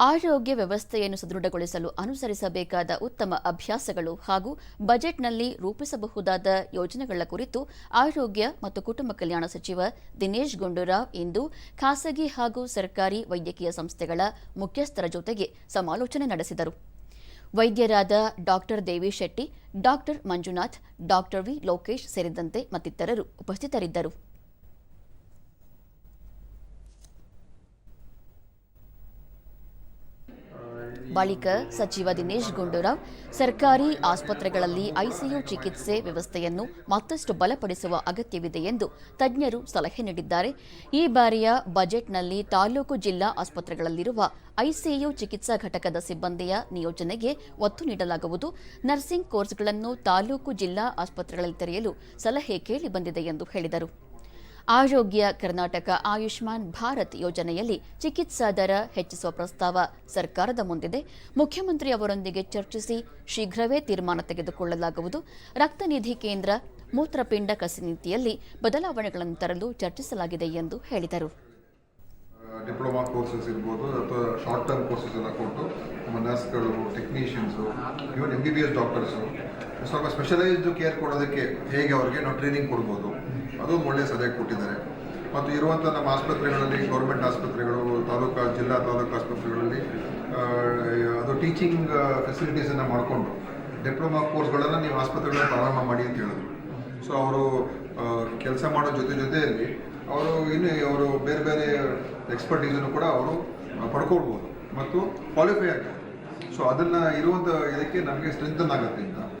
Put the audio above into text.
ಆರೋಗ್ಯ ವ್ಯವಸ್ಥೆಯನ್ನು ಸದೃಢಗೊಳಿಸಲು ಅನುಸರಿಸಬೇಕಾದ ಉತ್ತಮ ಅಭ್ಯಾಸಗಳು ಹಾಗೂ ಬಜೆಟ್ನಲ್ಲಿ ರೂಪಿಸಬಹುದಾದ ಯೋಜನೆಗಳ ಕುರಿತು ಆರೋಗ್ಯ ಮತ್ತು ಕುಟುಂಬ ಕಲ್ಯಾಣ ಸಚಿವ ದಿನೇಶ್ ಗುಂಡೂರಾವ್ ಇಂದು ಖಾಸಗಿ ಹಾಗೂ ಸರ್ಕಾರಿ ವೈದ್ಯಕೀಯ ಸಂಸ್ಥೆಗಳ ಮುಖ್ಯಸ್ಥರ ಜೊತೆಗೆ ಸಮಾಲೋಚನೆ ನಡೆಸಿದರು. ವೈದ್ಯರಾದ doctor Devi Shetty, doctor Manjunath, doctor V Lokesh ಸೇರಿದಂತೆ ಮತ್ತಿತರರು ಉಪಸ್ಥಿತರಿದ್ದರು. ಬಳಿಕ ಸಚಿವ ದಿನೇಶ್ ಗುಂಡೂರಾವ್ ಸರ್ಕಾರಿ ಆಸ್ಪತ್ರೆಗಳಲ್ಲಿ ಐಸಿಯು ಚಿಕಿತ್ಸೆ ವ್ಯವಸ್ಥೆಯನ್ನು ಮತ್ತಷ್ಟು ಬಲಪಡಿಸುವ ಅಗತ್ಯವಿದೆ ಎಂದು ತಜ್ಞರು ಸಲಹೆ ನೀಡಿದ್ದಾರೆ. ಈ ಬಾರಿಯ ಬಜೆಟ್ನಲ್ಲಿ ತಾಲೂಕು ಜಿಲ್ಲಾ ಆಸ್ಪತ್ರೆಗಳಲ್ಲಿರುವ ಐಸಿಯು ಚಿಕಿತ್ಸಾ ಘಟಕದ ಸಿಬ್ಬಂದಿಯ ನಿಯೋಜನೆಗೆ ಒತ್ತು ನೀಡಲಾಗುವುದು. ನರ್ಸಿಂಗ್ ಕೋರ್ಸ್ಗಳನ್ನು ತಾಲೂಕು ಜಿಲ್ಲಾ ಆಸ್ಪತ್ರೆಗಳಲ್ಲಿ ತೆರೆಯಲು ಸಲಹೆ ಕೇಳಿಬಂದಿದೆ ಎಂದು ಹೇಳಿದರು. ಆರೋಗ್ಯ ಕರ್ನಾಟಕ ಆಯುಷ್ಮಾನ್ ಭಾರತ್ ಯೋಜನೆಯಲ್ಲಿ ಚಿಕಿತ್ಸಾ ದರ ಹೆಚ್ಚಿಸುವ ಪ್ರಸ್ತಾವ ಸರ್ಕಾರದ ಮುಂದಿದೆ. ಮುಖ್ಯಮಂತ್ರಿ ಅವರೊಂದಿಗೆ ಚರ್ಚಿಸಿ ಶೀಘ್ರವೇ ತೀರ್ಮಾನ ತೆಗೆದುಕೊಳ್ಳಲಾಗುವುದು. ರಕ್ತನಿಧಿ ಕೇಂದ್ರ ಮೂತ್ರಪಿಂಡ ಕಸಿ ನೀತಿಯಲ್ಲಿ ಬದಲಾವಣೆಗಳನ್ನು ತರಲು ಚರ್ಚಿಸಲಾಗಿದೆ ಎಂದು ಹೇಳಿದರು. ಡಿಪ್ಲೊಮಾ ಕೋರ್ಸಸ್ ಇರ್ಬೋದು ಅಥವಾ ಶಾರ್ಟ್ ಟರ್ಮ್ ಕೋರ್ಸಸ್ ಎಲ್ಲ ಕೊಟ್ಟು ನಮ್ಮ ನರ್ಸ್ಗಳು technicians even M B B S doctors ಸ್ವಲ್ಪ ಸ್ಪೆಷಲೈಸ್ಡ್ ಕೇರ್ ಕೊಡೋದಕ್ಕೆ ಹೇಗೆ ಅವ್ರಿಗೆ ನಾವು ಟ್ರೈನಿಂಗ್ ಕೊಡ್ಬೋದು. ಅದು ಒಳ್ಳೆಯ ಸಲಹೆ ಕೊಟ್ಟಿದ್ದಾರೆ. ಮತ್ತು ಇರುವಂಥ ನಮ್ಮ ಆಸ್ಪತ್ರೆಗಳಲ್ಲಿ, ಗೌರ್ಮೆಂಟ್ ಆಸ್ಪತ್ರೆಗಳು, ತಾಲೂಕು, ಜಿಲ್ಲಾ, ತಾಲೂಕು ಆಸ್ಪತ್ರೆಗಳಲ್ಲಿ ಅದು ಟೀಚಿಂಗ್ ಫೆಸಿಲಿಟೀಸನ್ನು ಮಾಡಿಕೊಂಡು ಡಿಪ್ಲೊಮಾ ಕೋರ್ಸ್ಗಳನ್ನು ನೀವು ಆಸ್ಪತ್ರೆಗಳಲ್ಲಿ ಪ್ರಾರಂಭ ಮಾಡಿ ಅಂತ ಹೇಳಿದ್ರು. ಸೊ ಅವರು ಕೆಲಸ ಮಾಡೋ ಜೊತೆ ಜೊತೆಯಲ್ಲಿ ಅವರು ಇನ್ನು ಅವರು ಬೇರೆ ಬೇರೆ ಎಕ್ಸ್ಪರ್ಟೀಸನ್ನು ಕೂಡ ಅವರು ಪಡ್ಕೊಳ್ಬೋದು ಮತ್ತು ಕ್ವಾಲಿಫೈ ಆಗ್ತಾರೆ ಸೊ ಅದನ್ನು ಇರುವಂಥ ಇದಕ್ಕೆ ನಮಗೆ ಸ್ಟ್ರೆಂಥನ್ ಆಗುತ್ತೆ ಅಂತ